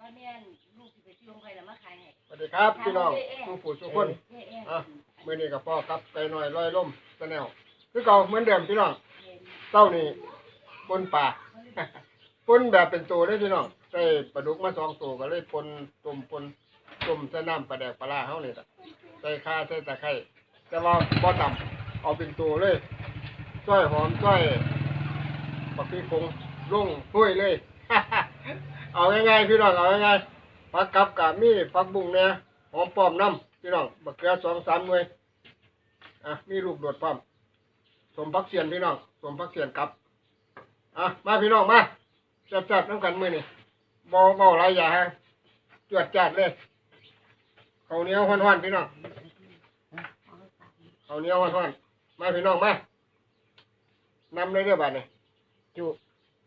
ว่าแม่นลูกสิไปซื้อของใครแล้วมาขายให้สวัสดีครับพี่น้องผู้ผู้ทุกคนเอ๊ะเอ๊ะอะ มื่อนี้กับพ่อครับไก่น้อยลอยล่มตะแนวคือเก่าเหมือนเดิมพี่น้องเห็นเต้านี่ปนป่า ปนแบบเป็นตัวเลยพี่น้องใส่ปลาดุกมาสองตัวก็เลยปนต้มปนต้มใส่น้ำปลาแดกปลาร้าเฮานี่ล่ะใส่ข่าใส่ตะไคร้แต่ว่าบ่ต่ำเอาเป็นตัวเลยจ้อยหอมจ้อยปักพี่คงลุ่งห้วยเลย เอาง่ายๆพี่น้องเอาง่ายๆผักกับกะมีผักบุ้งเนี่ยหอมปอมน้ำพี่น้องบักเกลือสองสามหน่วยอะมีลูกโดดป้อมสมพักเสียนพี่น้องสมพักเสียนกับอะมาพี่น้องมาจับๆน้ำกันมือนี่บ่บ่หลายอย่าฮะจวดจัดเลยเขาเนี้ยวห้อนๆพี่น้องเขาเนี้ยวห้อนๆมาพี่น้องมานำเลยเด้อยบัดนี้จุ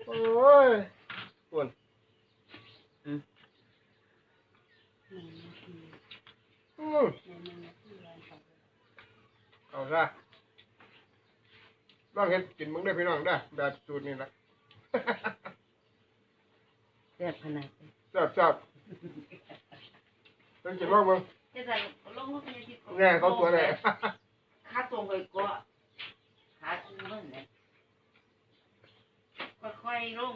โอ้ยส่วนอืม เอาซะลองเห็นกินมึงได้อพี่น้องได้อแบบสูตรนี้นะแซ่บขนาดจับจับต้องกินบ้างมึงจะใส่ลงลูกเนี่ยที่แน่เขาตัวไหนค่าตรงไปก็ขาคือมันเนี่ยค่อยๆลง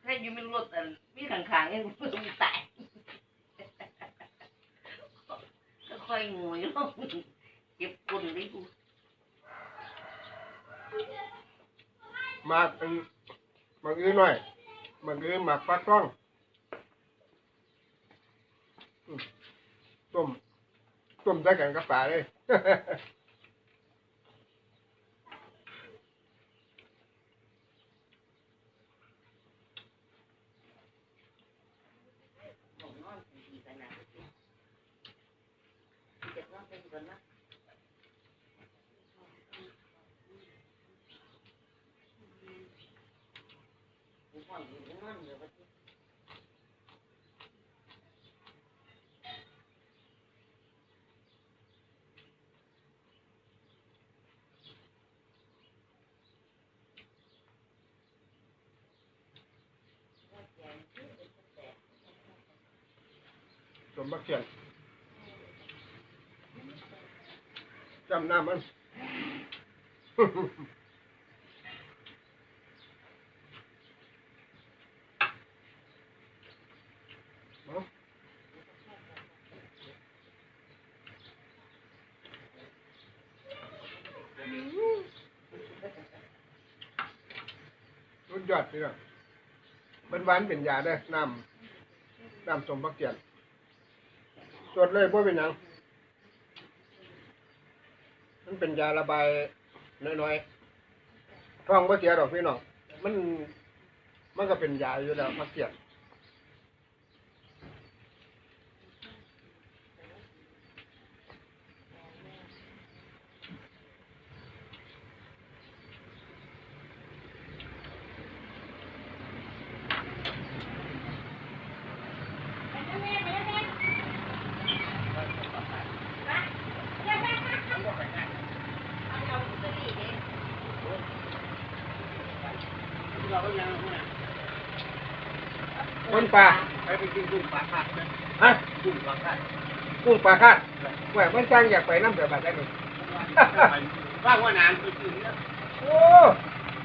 แค่อยู่ไม่รถแต่มีข้างๆยังไม่ต้องตาย ค่อยงอยลงเก็บกุนเลยกูมากเป็นมากอื้อหน่อยมากอื้อหมากฟักล้องอืมต้มต้มได้กันกับปลาเลย ผมนอนดีกันนะ เจ็บนอนเป็นกันนะผมนอนอยู่นอนอยู่ว่าที่ต้มบักเขียน จำหน้ามันรุ่นยอดพี่น้องมันหวานเป็นยาได้น้ำน้ำสมบักเกียนสดเลยเพราเป็นยัง มันเป็นยาระบายน้อยๆท้องบ่เสียดอกพี่น้องมัน มันก็เป็นยาอยู่แล้วมาเสียด คนปลาไปไปกินกุ้งปลาคาดนะฮะกุ้งปลาคาดกุ้งปลาคาดแหวมันจังอยากไปน้ำเดือดแบบนี้ว่างว่านานไปกินนะโอ้